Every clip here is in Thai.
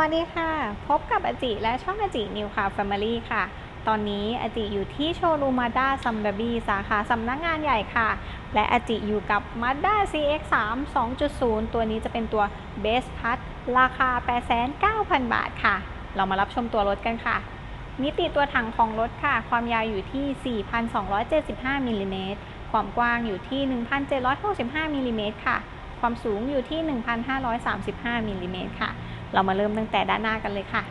วัสดีค่ะ พบกับอาจิและช่องอาจินิวค่ะ Family ค่ะ ตอนนี้อาจิอยู่ที่โชว์รูมาด้าซัมดาบีสาขาสำนักงานใหญ่ค่ะ และอาจิอยู่กับ Mazda CX-3 2.0 ตัวนี้จะเป็นตัว Base Cut ราคา 8,900 บาทค่ะ เรามารับชมตัวรถกันค่ะ มิติตัวถังของรถค่ะ ความยาวอยู่ที่ 4,275มิลลิเมตรความกว้างอยู่ที่ 1,765มิลลิเมตรค่ะ ความสูงอยู่ที่ 1,535มิลลิเมตรค่ะ เรามาเริ่มตั้งแต่ด้านหน้ากันเลยค่ะ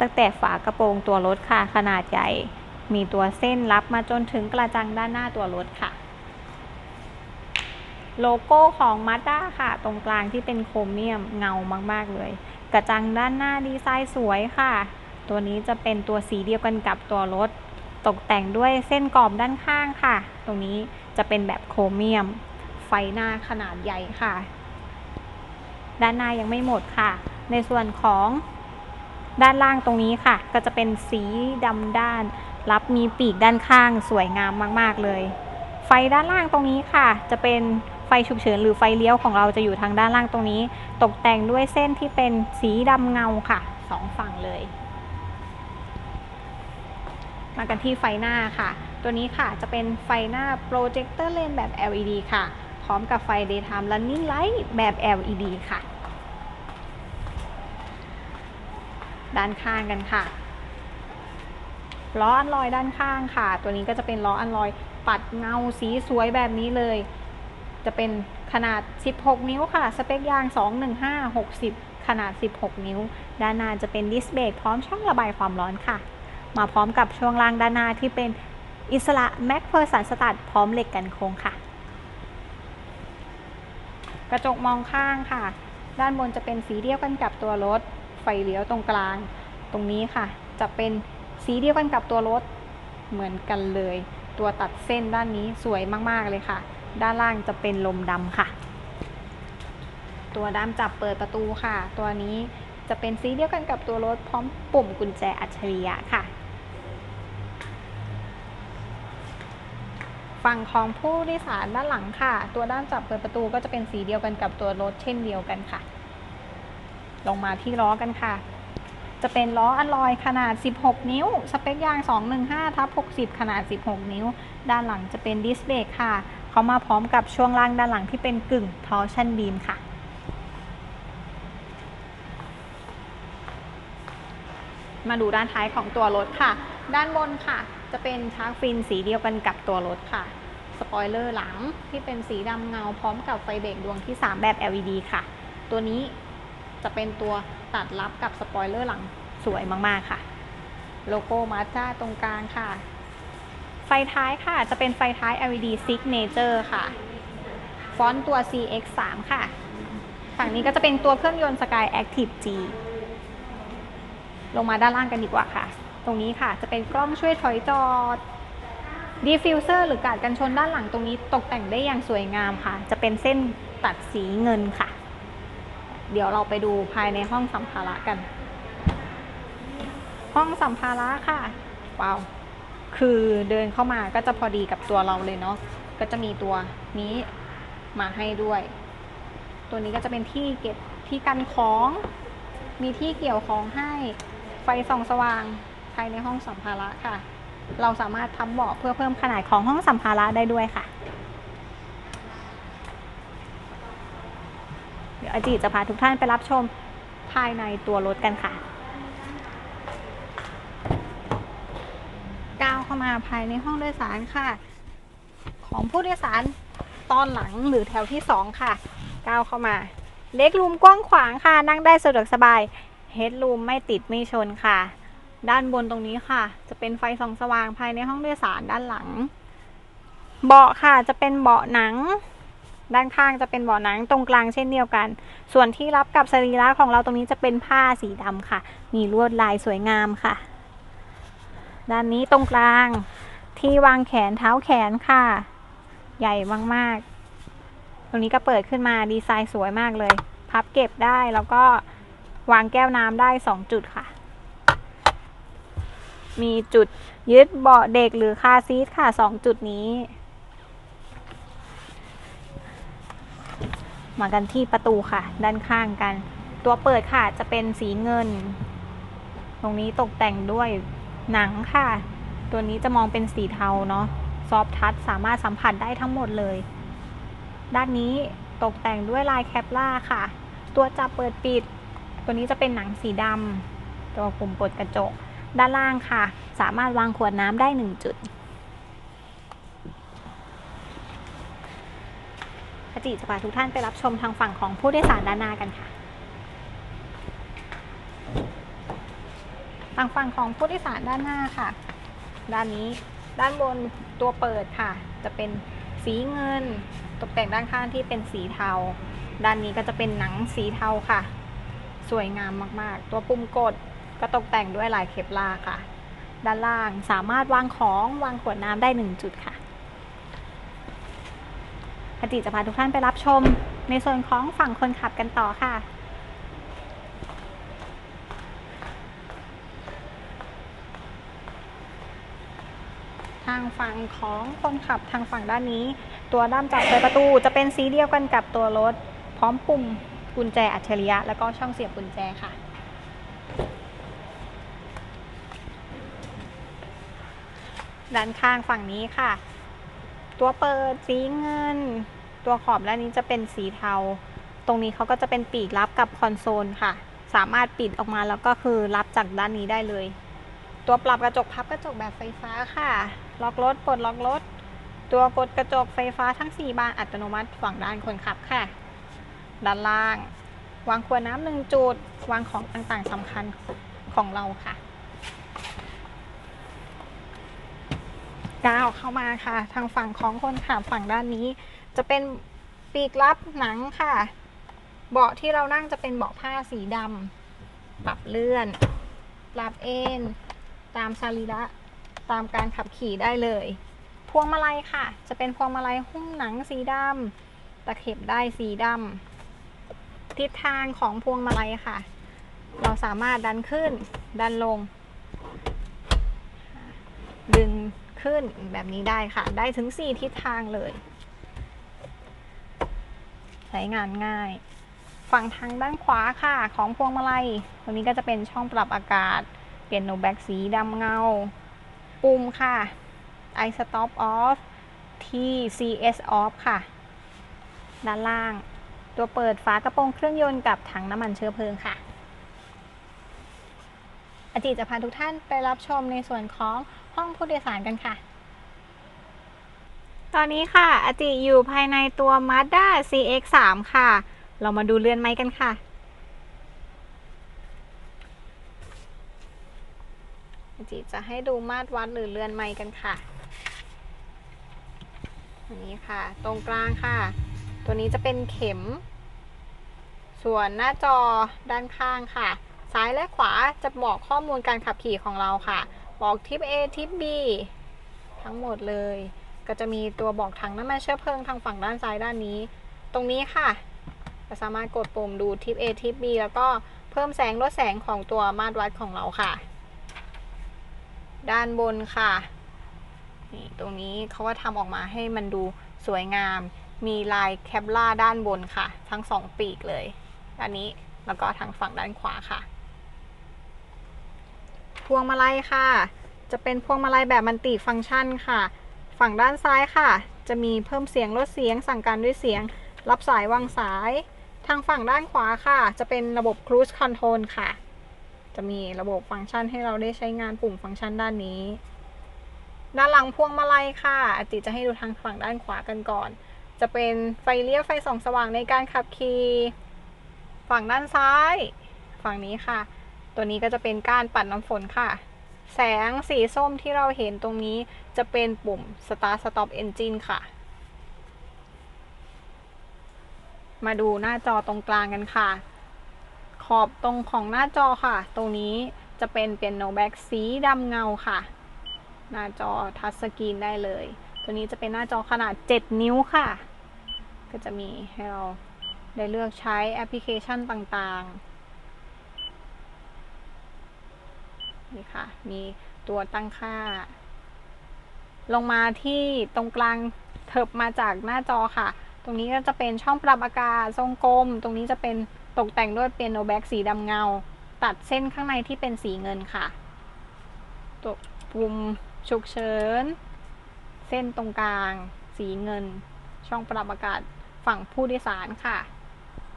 ตั้งแต่ฝากระโปรงตัวรถค่ะ ขนาดใหญ่ มีตัวเส้นรับมาจนถึงกระจังด้านหน้าตัวรถค่ะ โลโก้ของ Mazda ค่ะ ตรงกลางที่เป็นโครเมียมเงามาก ๆ เลย กระจังด้านหน้าดีไซน์สวยค่ะ ตัวนี้จะเป็นตัวสีเดียวกันกับตัวรถ ตกแต่งด้วยเส้นกรอบด้านข้างค่ะ ตรงนี้จะเป็นแบบโครเมียม ไฟหน้าขนาดใหญ่ค่ะ ด้านหน้ายังไม่หมดค่ะ ในส่วนของด้านล่างตรงนี้ค่ะ ก็จะเป็นสีดำด้าน รับมีปีกด้านข้างสวยงามมาก ๆ เลย ไฟด้านล่างตรงนี้ค่ะ จะเป็นไฟฉุกเฉินหรือไฟเลี้ยวของเราจะอยู่ทางด้านล่างตรงนี้ ตกแต่งด้วยเส้นที่เป็นสีดำเงาค่ะสองฝั่งเลย มากันที่ไฟหน้าค่ะ ตัวนี้ค่ะจะเป็นไฟหน้าโปรเจคเตอร์เลนแบบ LED ค่ะ พร้อมกับไฟ Daytime Running Light แบบ LED ค่ะ ด้านข้างกันค่ะล้ออันลอยด้านข้างค่ะ ตัวนี้ก็จะเป็นล้ออันลอยปัดเงาสีสวยแบบนี้เลย จะเป็นขนาด 16 นิ้วค่ะ สเปคยาง 215 60 ขนาด 16 นิ้ว ด้านหน้าจะเป็นดิสเบรกพร้อมช่องระบายความร้อนค่ะ มาพร้อมกับช่วงล่างด้านหน้าที่เป็นอิสระแม็กเฟอร์สันสตัดพร้อมเหล็กกันโค้งค่ะ กระจกมองข้างค่ะ ด้านบนจะเป็นสีเดียวกันกับตัวรถ ฟเลี้ยวตรงกลาง ตรงนี้ค่ะ จะเป็นสีเดียวกันกับตัวรถเหมือนกันเลย ตัวตัดเส้นด้านนี้สวยมากๆเลยค่ะ ด้านล่างจะเป็นลมดำค่ะ ตัวด้ามจับเปิดประตูค่ะ ตัวนี้จะเป็นสีเดียวกันกับตัวรถพร้อมปุ่มกุญแจอัจฉริยะค่ะฝั่งของผู้โดยสารด้านหลังค่ะ ตัวด้านจับเปิดประตูก็จะเป็นสีเดียวกันกับตัวรถเช่นเดียวกันค่ะ ลงมาที่ล้อกันค่ะ จะเป็นล้ออัลลอยขนาด 16 นิ้ว สเปคยาง 215ทับ60 ขนาด 16 นิ้ว ด้านหลังจะเป็นดิสเบรกค่ะ เขามาพร้อมกับช่วงล่างด้านหลังที่เป็นกึ่งทอร์ชันบีมค่ะมาดูด้านท้ายของตัวรถค่ะ ด้านบนค่ะ จะเป็นชาร์กฟินสีเดียวกันกับตัวรถค่ะ สปอยเลอร์หลังที่เป็นสีดำเงาพร้อมกับไฟเบรกดวงที่ 3 แบบ LED ค่ะ ตัวนี้ จะเป็นตัวตัดรับกับสปอยเลอร์หลังสวยมากๆค่ะ โลโก้มาจ้าตรงกลางค่ะ ไฟท้ายค่ะ จะเป็นไฟท้าย LED Signature ค่ะ ฟอนต์ตัว CX3 ค่ะ ฝั่งนี้ก็จะเป็นตัวเครื่องยนต์ Sky Active G ลงมาด้านล่างกันดีกว่าค่ะ ตรงนี้ค่ะจะเป็นกล้องช่วยถอยจอดดีฟิวเซอร์หรือกาดกันชนด้านหลังตรงนี้ตกแต่งได้อย่างสวยงามค่ะ จะเป็นเส้นตัดสีเงินค่ะ เดี๋ยวเราไปดูภายในห้องสัมภาระกัน ห้องสัมภาระค่ะว้าวคือเดินเข้ามาก็จะพอดีกับตัวเราเลยเนาะก็จะมีตัวนี้มาให้ด้วย ตัวนี้ก็จะเป็นที่เก็บที่กันของ มีที่เกี่ยวของให้ไฟส่องสว่างภายในห้องสัมภาระค่ะ เราสามารถทำเบาะเพื่อเพิ่มขนาดของห้องสัมภาระได้ด้วยค่ะ เดี๋ยว อาจิจะพาทุกท่านไปรับชมภายในตัวรถกันค่ะ ก้าวเข้ามาภายในห้องโดยสารค่ะ ของผู้โดยสารตอนหลังหรือแถวที่สองค่ะ ก้าวเข้ามา เล็กรูมกว้างขวางค่ะ นั่งได้สะดวกสบาย เฮดรูมไม่ติดไม่ชนค่ะ ด้านบนตรงนี้ค่ะ จะเป็นไฟส่องสว่างภายในห้องโดยสารด้านหลัง เบาะค่ะจะเป็นเบาะหนัง ด้านข้างจะเป็นเบาะหนังตรงกลางเช่นเดียวกัน ส่วนที่รับกับสรีระของเราตรงนี้จะเป็นผ้าสีดำค่ะ มีลวดลายสวยงามค่ะ ด้านนี้ตรงกลางที่วางแขนเท้าแขนค่ะ ใหญ่มากๆ ตรงนี้ก็เปิดขึ้นมาดีไซน์สวยมากเลย พับเก็บได้แล้วก็วางแก้วน้ำได้ 2 จุดค่ะ มีจุดยึดเบาะเด็กหรือคาซีทค่ะ 2 จุดนี้ มากันที่ประตูค่ะ ด้านข้างกัน ตัวเปิดค่ะจะเป็นสีเงิน ตรงนี้ตกแต่งด้วยหนังค่ะ ตัวนี้จะมองเป็นสีเทาเนาะซอฟทัชสามารถสัมผัสได้ทั้งหมดเลย ด้านนี้ตกแต่งด้วยลายแคปล่าค่ะ ตัวจับเปิดปิด ตัวนี้จะเป็นหนังสีดำตัวปุ่มปลดกระจก ด้านล่างค่ะ สามารถวางขวดน้ำได้หนึ่งจุด จิจะพาทุกท่านไปรับชมทางฝั่งของผู้โดยสารด้านหน้ากันค่ะทางฝั่งของผู้โดยสารด้านหน้าค่ะ ด้านนี้ด้านบนตัวเปิดค่ะ จะเป็นสีเงิน ตกแต่งด้านข้างที่เป็นสีเทา ด้านนี้ก็จะเป็นหนังสีเทาค่ะ สวยงามมากๆ ตัวปุ่มกดก็ตกแต่งด้วยลายเคปลาค่ะ ด้านล่างสามารถวางของวางขวดน้ำได้หนึ่งจุดค่ะ พจิจะพาทุกท่านไปรับชมในส่วนของฝั่งคนขับกันต่อค่ะทางฝั่งของคนขับทางฝั่งด้านนี้ ตัวด้ามจับเปิดประตูจะเป็นสีเดียวกันกับตัวรถ พร้อมปุ่มกุญแจอัจฉริยะ แล้วก็ช่องเสียบกุญแจค่ะ ด้านข้างฝั่งนี้ค่ะ ตัวเปิดสีเงิน ตัวขอบด้านนี้จะเป็นสีเทา ตรงนี้เขาก็จะเป็นปีกรับกับคอนโซลค่ะ สามารถปิดออกมาแล้วก็คือรับจากด้านนี้ได้เลย ตัวปรับกระจกพับกระจกแบบไฟฟ้าค่ะ ล็อกรถปลดล็อกรถ ตัวกดกระจกไฟฟ้าทั้ง 4 บานอัตโนมัติฝั่งด้านคนขับค่ะ ด้านล่าง วางขวดน้ำหนึ่งจุด วางของต่างๆสำคัญของเราค่ะ ก้าวเข้ามาค่ะ ทางฝั่งของคนขับฝั่งด้านนี้ จะเป็นปีกรับหนังค่ะ เบาะที่เรานั่งจะเป็นเบาะผ้าสีดำปรับเลื่อน ปรับเอนตามสรีระตามการขับขี่ได้เลย พวงมาลัยค่ะ จะเป็นพวงมาลัยหุ้มหนังสีดำตะเข็บได้สีดำทิศทางของพวงมาลัยค่ะ เราสามารถดันขึ้น ดันลง ดึง ขึ้นแบบนี้ได้ค่ะ ได้ถึง 4 ทิศทางเลย ใช้งานง่าย ฝั่งทางด้านขวาค่ะ ของพวงมาลัยตรงนี้ก็จะเป็นช่องปรับอากาศ เปลี่ยนโนแบ็กสีดำเงา ปุ่มค่ะ i stop off t cs off ค่ะ ด้านล่าง ตัวเปิดฝากระโปรงเครื่องยนต์กับถังน้ำมันเชื้อเพลิงค่ะ อาจิจะพาทุกท่านไปรับชมในส่วนของห้องผู้โดยสารกันค่ะ ตอนนี้ค่ะอาจิอยู่ภายในตัว Mazda CX-3 ค่ะ เรามาดูเรือนไม้กันค่ะจิจะให้ดูมาตรวัดหรือเรือนไม้กันค่ะอันนี้ค่ะ ตรงกลางค่ะ ตัวนี้จะเป็นเข็ม ส่วนหน้าจอด้านข้างค่ะ ซ้ายและขวาจะบอกข้อมูลการขับขี่ของเราค่ะ บอกทิป A ทิป B ทั้งหมดเลย ก็จะมีตัวบอกถังน้ำมันเชื้อเพลิงทางฝั่งด้านซ้ายด้านนี้ ตรงนี้ค่ะจะสามารถกดปุ่มดูทิป A ทิป B แล้วก็เพิ่มแสงลดแสงของตัวมาตรวัดของเราค่ะ ด้านบนค่ะนี่ตรงนี้เขาก็ทำออกมาให้มันดูสวยงาม มีลายแคปล่าด้านบนค่ะ ทั้งสองปีกเลย ด้านนี้แล้วก็ทางฝั่งด้านขวาค่ะ พวงมาลัยค่ะ จะเป็นพวงมาลัยแบบมันติฟังก์ชันค่ะ ฝั่งด้านซ้ายค่ะ จะมีเพิ่มเสียงลดเสียง สั่งการด้วยเสียง รับสายวางสาย ทางฝั่งด้านขวาค่ะ จะเป็นระบบ Cruise Control ค่ะ จะมีระบบฟังก์ชันให้เราได้ใช้งานปุ่มฟังก์ชันด้านนี้ ด้านหลังพวงมาลัยค่ะ อาจิจะให้ดูทางฝั่งด้านขวากันก่อน จะเป็นไฟเลี้ยวไฟส่องสว่างในการขับขี่ฝั่งด้านซ้าย ฝั่งนี้ค่ะ ตัวนี้ก็จะเป็นการปัดน้ำฝนค่ะ แสงสีส้มที่เราเห็นตรงนี้จะเป็นปุ่ม Start Stop Engine ค่ะ มาดูหน้าจอตรงกลางกันค่ะ ขอบตรงของหน้าจอค่ะ ตรงนี้จะเป็นเปียโนแบ็กสีดำเงาค่ะ หน้าจอทัชสกรีนได้เลย ตัวนี้จะเป็นหน้าจอขนาด 7 นิ้วค่ะ ก็จะมีให้เราได้เลือกใช้แอปพลิเคชันต่างๆ นี่ค่ะ มีตัวตั้งค่า ลงมาที่ตรงกลางเถิบมาจากหน้าจอค่ะ ตรงนี้ก็จะเป็นช่องปรับอากาศทรงกลม ตรงนี้จะเป็นตกแต่งด้วยเปียโนแบ็กสีดำเงา ตัดเส้นข้างในที่เป็นสีเงินค่ะ ตัวปุ่มฉุกเฉิน เส้นตรงกลาง สีเงิน ช่องปรับอากาศฝั่งผู้โดยสารค่ะ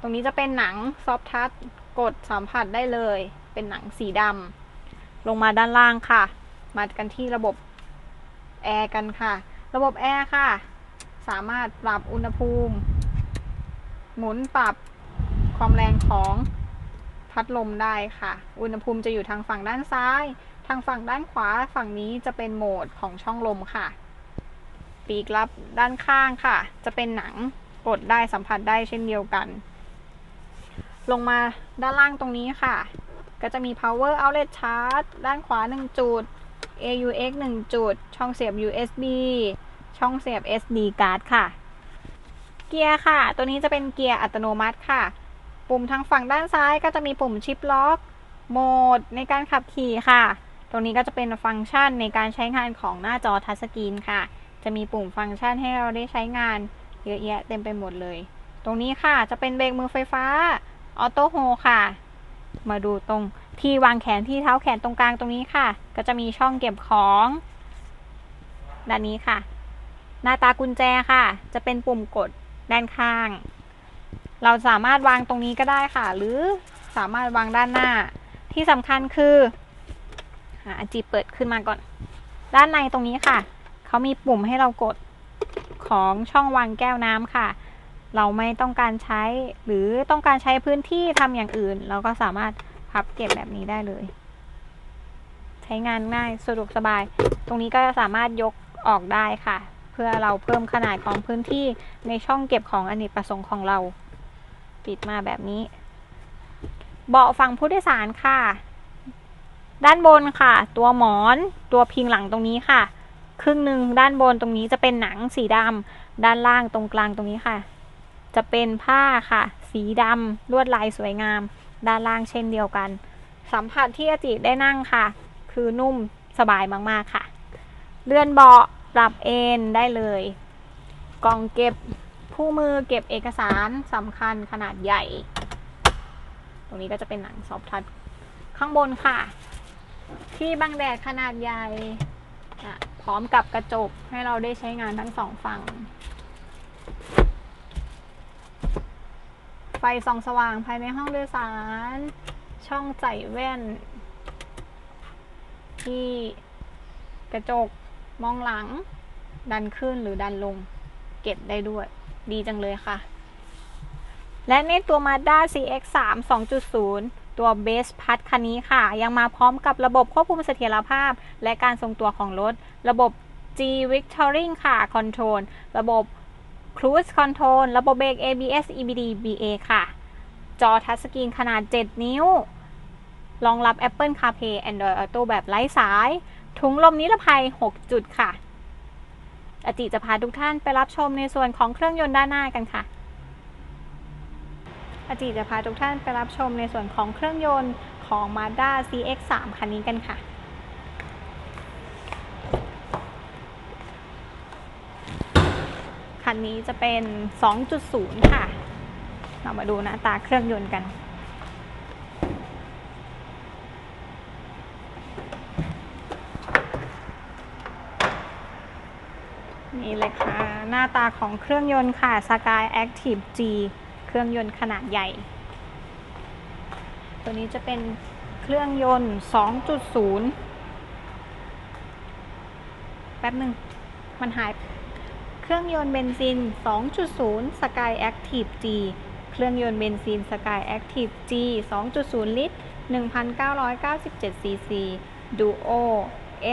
ตรงนี้จะเป็นหนังซอฟทัชกดสัมผัสได้เลย เป็นหนังสีดำ ลงมาด้านล่างค่ะ มากันที่ระบบแอร์กันค่ะ ระบบแอร์ค่ะ สามารถปรับอุณหภูมิ หมุนปรับความแรงของพัดลมได้ค่ะ อุณหภูมิจะอยู่ทางฝั่งด้านซ้าย ทางฝั่งด้านขวา ฝั่งนี้จะเป็นโหมดของช่องลมค่ะ ปีกรับด้านข้างค่ะ จะเป็นหนังกดได้สัมผัสได้เช่นเดียวกัน ลงมาด้านล่างตรงนี้ค่ะ ก็จะมี power outlet charge ด้านขวา 1 จุด AUX 1 จุด ช่องเสียบ USB ช่องเสียบ SD card ค่ะ เกียร์ค่ะ ตัวนี้จะเป็นเกียร์อัตโนมัติค่ะ ปุ่มทางฝั่งด้านซ้ายก็จะมีปุ่มชิปล็อก โหมดในการขับขี่ค่ะ ตรงนี้ก็จะเป็นฟังก์ชันในการใช้งานของหน้าจอทัชสกรีนค่ะ จะมีปุ่มฟังก์ชันให้เราได้ใช้งานเยอะแยะเต็มไปหมดเลย ตรงนี้ค่ะจะเป็นเบรกมือไฟฟ้า ออโต้โฮค่ะ มาดูตรงที่วางแขนที่เท้าแขนตรงกลางตรงนี้ค่ะ ก็จะมีช่องเก็บของด้านนี้ค่ะ หน้าตากุญแจค่ะ จะเป็นปุ่มกดด้านข้าง เราสามารถวางตรงนี้ก็ได้ค่ะ หรือสามารถวางด้านหน้า ที่สำคัญคืออะจีเปิดขึ้นมาก่อน ด้านในตรงนี้ค่ะ เขามีปุ่มให้เรากดของช่องวางแก้วน้ำค่ะ เราไม่ต้องการใช้หรือต้องการใช้พื้นที่ทำอย่างอื่น เราก็สามารถพับเก็บแบบนี้ได้เลย ใช้งานง่ายสะดวกสบาย ตรงนี้ก็สามารถยกออกได้ค่ะ เพื่อเราเพิ่มขนาดของพื้นที่ในช่องเก็บของอเนกประสงค์ของเรา ปิดมาแบบนี้ เบาะฝั่งผู้โดยสารค่ะ ด้านบนค่ะ ตัวหมอนตัวพิงหลังตรงนี้ค่ะ ครึ่งหนึ่งด้านบนตรงนี้จะเป็นหนังสีดำด้านล่างตรงกลางตรงนี้ค่ะ จะเป็นผ้าค่ะ สีดำลวดลายสวยงาม ด้านล่างเช่นเดียวกัน สัมผัสที่อาจิได้นั่งค่ะ คือนุ่มสบายมากๆค่ะ เลื่อนเบาะปรับเอนได้เลย กล่องเก็บคู่มือเก็บเอกสารสำคัญขนาดใหญ่ ตรงนี้ก็จะเป็นหนังซอฟทัชข้างบนค่ะ ที่บังแดดขนาดใหญ่อะพร้อมกับกระจกให้เราได้ใช้งานทั้งสองฝั่ง ฟส่องสว่างภายในห้องโดยสาร ช่องใส่แว่น ที่กระจกมองหลัง ดันขึ้นหรือดันลง เก็บได้ด้วย ดีจังเลยค่ะ และในตัว Mazda CX-3 2.0 ตัว Base Part คันนี้ค่ะ ยังมาพร้อมกับระบบควบคุมเสถียรภาพ และการทรงตัวของรถ ระบบ G Victoring ค่ะ Control ระบบ Cruise Control ระบบเบรก ABS EBD BA ค่ะ จอทัชสกรีนขนาด 7 นิ้ว รองรับ Apple CarPlay Android Auto แบบไร้สาย ถุงลมนิรภัย 6 จุดค่ะ อจิจะพาทุกท่านไปรับชมในส่วนของเครื่องยนต์ด้านหน้ากันค่ะ อจิจะพาทุกท่านไปรับชมในส่วนของเครื่องยนต์ของ Mazda CX-3 คันนี้กันค่ะ นนี้จะเป็น 2.0 ค่ะ เรามาดูหน้าตาเครื่องยนต์กัน นี่เลยค่ะ หน้าตาของเครื่องยนต์ค่ะ Sky Active G เครื่องยนต์ขนาดใหญ่ ตัวนี้จะเป็นเครื่องยนต์ 2.0 แป๊บหนึ่งมันหาย เครื่องยนต์เบนซิน 2.0 Sky Active G เครื่องยนต์เบนซิน Sky Active G 2.0 ลิตร 1,997 cc Duo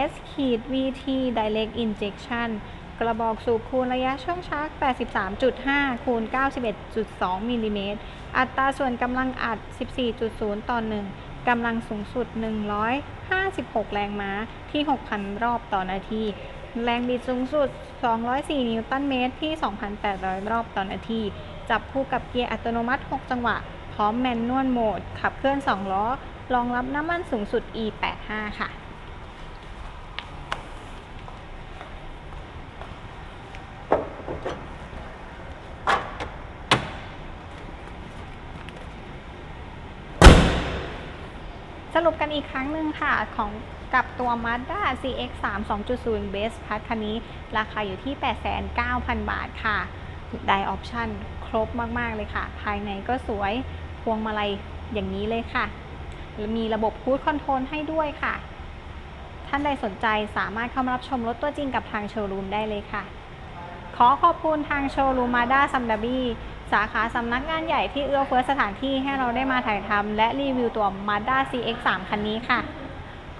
S VT Direct Injection กระบอกสูบคูณระยะช่องชาร์จ83.5 คูณ 91.2 มิลลิเมตร อัตราส่วนกำลังอัด 14.0 ต่อ 1 กำลังสูงสุด 156 แรงม้าที่ 6,000 รอบต่อนาที แรงบิดสูงสุด 204 นิวตันเมตรที่ 2,800 รอบต่อนาที จับคู่กับเกียร์อัตโนมัติ 6 จังหวะ พร้อมแมนนวลโหมด ขับเคลื่อน 2 ล้อ รองรับน้ำมันสูงสุด E85 ค่ะสรุปกันอีกครั้งหนึ่งค่ะของ กับตัว Mazda CX 3 2.0 Base Plus คันนี้ ราคาอยู่ที่ 89,000 บาทค่ะ ได้ออปชั่นครบมาก ๆ เลยค่ะ ภายในก็สวย พวงมาลัยอย่างนี้เลยค่ะ มีระบบคูดคอนโทรลให้ด้วยค่ะ ท่านใดสนใจสามารถเข้ามารับชมรถตัวจริงกับทางโชว์รูมได้เลยค่ะ ขอขอบคุณทางโชว์รูมมาด้าซัมดาบีสาขาสำนักงานใหญ่ที่เอื้อเฟื้อสถานที่ให้เราได้มาถ่ายทำและรีวิวตัว Mazda CX-3 คันนี้ค่ะ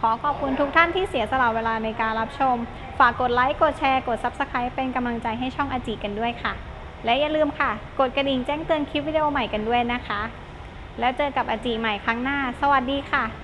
อขอบคุณทุกท่านที่เสียสละเวลาในการรับชม ฝากกดไลค์ กดแชร์ กด Subscribe เป็นกำลังใจให้ช่องอาจิกันด้วยค่ะ และอย่าลืมค่ะ กดกระดิ่งแจ้งเตือนคลิปวิดีโอใหม่กันด้วยนะคะ แล้วเจอกับอาจิใหม่ครั้งหน้า สวัสดีค่ะ